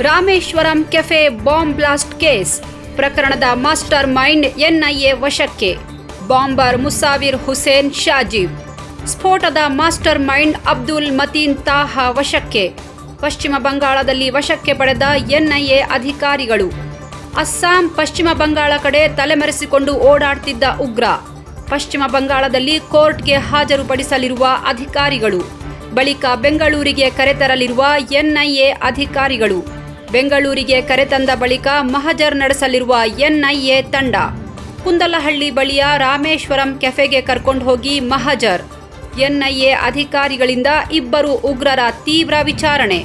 Rameshwaram cafe bomb blast case. ಪ್ರಕರಣದ master mind NIA ವಶಕ್ಕೆ. Bomber ಮುಸಾವಿರ್ Hussain ಶಾಜೀಬ್. ಸ್ಫೋಟದ ಮಾಸ್ಟರ್ ಮೈಂಡ್ ಅಬ್ದುಲ್ ಮತೀನ್ ತಾಹ ವಶಕ್ಕೆ. ಪಶ್ಚಿಮ ಬಂಗಾಳದಲ್ಲಿ ವಶಕ್ಕೆ ಪಡೆದ ಎನ್ಐಎ ಅಧಿಕಾರಿಗಳು. ಅಸ್ಸಾಂ ಪಶ್ಚಿಮ ಬಂಗಾಳ ಕಡೆ ತಲೆಮರೆಸಿಕೊಂಡು ಓಡಾಡ್ತಿದ್ದ ಉಗ್ರ. ಪಶ್ಚಿಮ ಬಂಗಾಳದಲ್ಲಿ ಕೋರ್ಟ್ಗೆ ಹಾಜರುಪಡಿಸಲಿರುವ ಅಧಿಕಾರಿಗಳು. ಬಳಿಕ ಬೆಂಗಳೂರಿಗೆ ಕರೆತರಲಿರುವ ಎನ್ಐಎ ಅಧಿಕಾರಿಗಳು. ಬೆಂಗಳೂರಿಗೆ ಕರೆತಂದ ಬಳಿಕ ಮಹಜರ್ ನಡೆಸಲಿರುವ ಎನ್ಐಎ ತಂಡ ಕುಂದಲಹಳ್ಳಿ ಬಳಿಯ ರಾಮೇಶ್ವರಂ ಕೆಫೆಗೆ ಕರ್ಕೊಂಡು ಹೋಗಿ ಮಹಜರ್. ಎನ್ಐಎ ಅಧಿಕಾರಿಗಳಿಂದ ಇಬ್ಬರು ಉಗ್ರರ ತೀವ್ರ ವಿಚಾರಣೆ.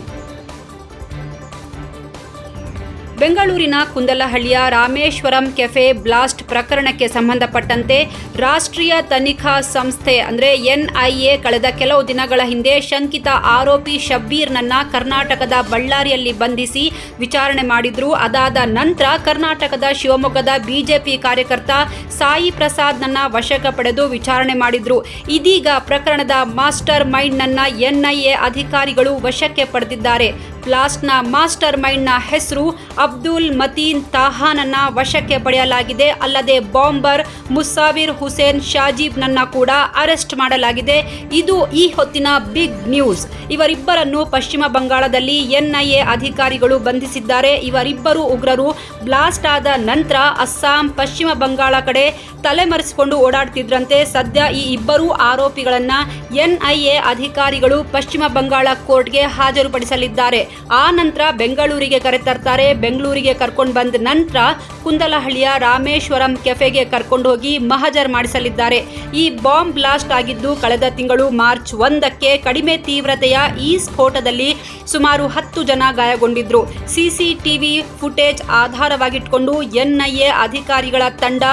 ಬೆಂಗಳೂರಿನ ಕುಂದಲಹಳ್ಳಿಯ ರಾಮೇಶ್ವರಂ ಕೆಫೆ ಬ್ಲಾಸ್ಟ್ ಪ್ರಕರಣಕ್ಕೆ ಸಂಬಂಧಪಟ್ಟಂತೆ ರಾಷ್ಟ್ರೀಯ ತನಿಖಾ ಸಂಸ್ಥೆ, ಅಂದರೆ ಎನ್ಐಎ, ಕಳೆದ ಕೆಲವು ದಿನಗಳ ಹಿಂದೆ ಶಂಕಿತ ಆರೋಪಿ ಶಬ್ಬೀರ್ನನ್ನ ಕರ್ನಾಟಕದ ಬಳ್ಳಾರಿಯಲ್ಲಿ ಬಂಧಿಸಿ ವಿಚಾರಣೆ ಮಾಡಿದ್ರು. ಅದಾದ ನಂತರ ಕರ್ನಾಟಕದ ಶಿವಮೊಗ್ಗದ ಬಿಜೆಪಿ ಕಾರ್ಯಕರ್ತ ಸಾಯಿ ಪ್ರಸಾದ್ನನ್ನ ವಶಕ್ಕೆ ಪಡೆದು ವಿಚಾರಣೆ ಮಾಡಿದ್ರು. ಇದೀಗ ಪ್ರಕರಣದ ಮಾಸ್ಟರ್ ಮೈಂಡ್ನನ್ನ ಎನ್ಐಎ ಅಧಿಕಾರಿಗಳು ವಶಕ್ಕೆ ಪಡೆದಿದ್ದಾರೆ. ಬ್ಲಾಸ್ಟ್ನ ಮಾಸ್ಟರ್ ಮೈಂಡ್ನ ಹೆಸರು ಅಬ್ದುಲ್ ಮತೀನ್ ತಾಹಾನನ್ನ ವಶಕ್ಕೆ ಪಡೆಯಲಾಗಿದೆ. ಅಲ್ಲದೆ ಬಾಂಬರ್ ಮುಸಾವಿರ್ ಹುಸೇನ್ ಶಾಜೀಬ್ನನ್ನ ಕೂಡ ಅರೆಸ್ಟ್ ಮಾಡಲಾಗಿದೆ. ಇದು ಈ ಹೊತ್ತಿನ ಬಿಗ್ ನ್ಯೂಸ್. ಇವರಿಬ್ಬರನ್ನು ಪಶ್ಚಿಮ ಬಂಗಾಳದಲ್ಲಿ ಎನ್ಐಎ ಅಧಿಕಾರಿಗಳು ಬಂಧಿಸಿದ್ದಾರೆ. ಇವರಿಬ್ಬರು ಉಗ್ರರು ಬ್ಲಾಸ್ಟ್ ಆದ ನಂತರ ಅಸ್ಸಾಂ, ಪಶ್ಚಿಮ ಬಂಗಾಳ ಕಡೆ ತಲೆಮರೆಸಿಕೊಂಡು ಓಡಾಡ್ತಿದ್ರಂತೆ. ಸದ್ಯ ಈ ಇಬ್ಬರು ಆರೋಪಿಗಳನ್ನ ಎನ್ಐಎ ಅಧಿಕಾರಿಗಳು ಪಶ್ಚಿಮ ಬಂಗಾಳ ಕೋರ್ಟ್ಗೆ ಹಾಜರುಪಡಿಸಲಿದ್ದಾರೆ. ಆ ನಂತರ ಬೆಂಗಳೂರಿಗೆ ಕರೆತರ್ತಾರೆ. ಬೆಂಗಳೂರಿಗೆ ಕರ್ಕೊಂಡು ಬಂದ ನಂತರ ಕುಂದಲಹಳ್ಳಿಯ ರಾಮೇಶ್ವರಂ ಕೆಫೆಗೆ ಕರ್ಕೊಂಡು ಹೋಗಿ ಮಹಜರ್ ಮಾಡಿಸಲಿದ್ದಾರೆ. ಈ ಬಾಂಬ್ ಬ್ಲಾಸ್ಟ್ ಆಗಿದ್ದು ಕಳೆದ ತಿಂಗಳು ಮಾರ್ಚ್ ಒಂದಕ್ಕೆ ಕಡಿಮೆ ತೀವ್ರತೆಯ ಈ ಸ್ಫೋಟದಲ್ಲಿ ಸುಮಾರು ಹತ್ತು ಜನ ಗಾಯಗೊಂಡಿದ್ರು. ಸಿಸಿಟಿವಿ ಫುಟೇಜ್ ಆಧಾರವಾಗಿಟ್ಕೊಂಡು ಎನ್ಐಎ ಅಧಿಕಾರಿಗಳ ತಂಡ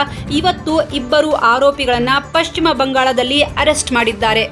ಇವತ್ತು ಇಬ್ಬರು ಆರೋಪಿಗಳನ್ನು ಪಶ್ಚಿಮ ಬಂಗಾಳದಲ್ಲಿ ಅರೆಸ್ಟ್ ಮಾಡಿದ್ದಾರೆ.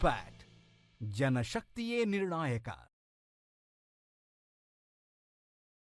ಇಂಪ್ಯಾಕ್ಟ್ ಜನಶಕ್ತಿಯೇ ನಿರ್ಣಾಯಕ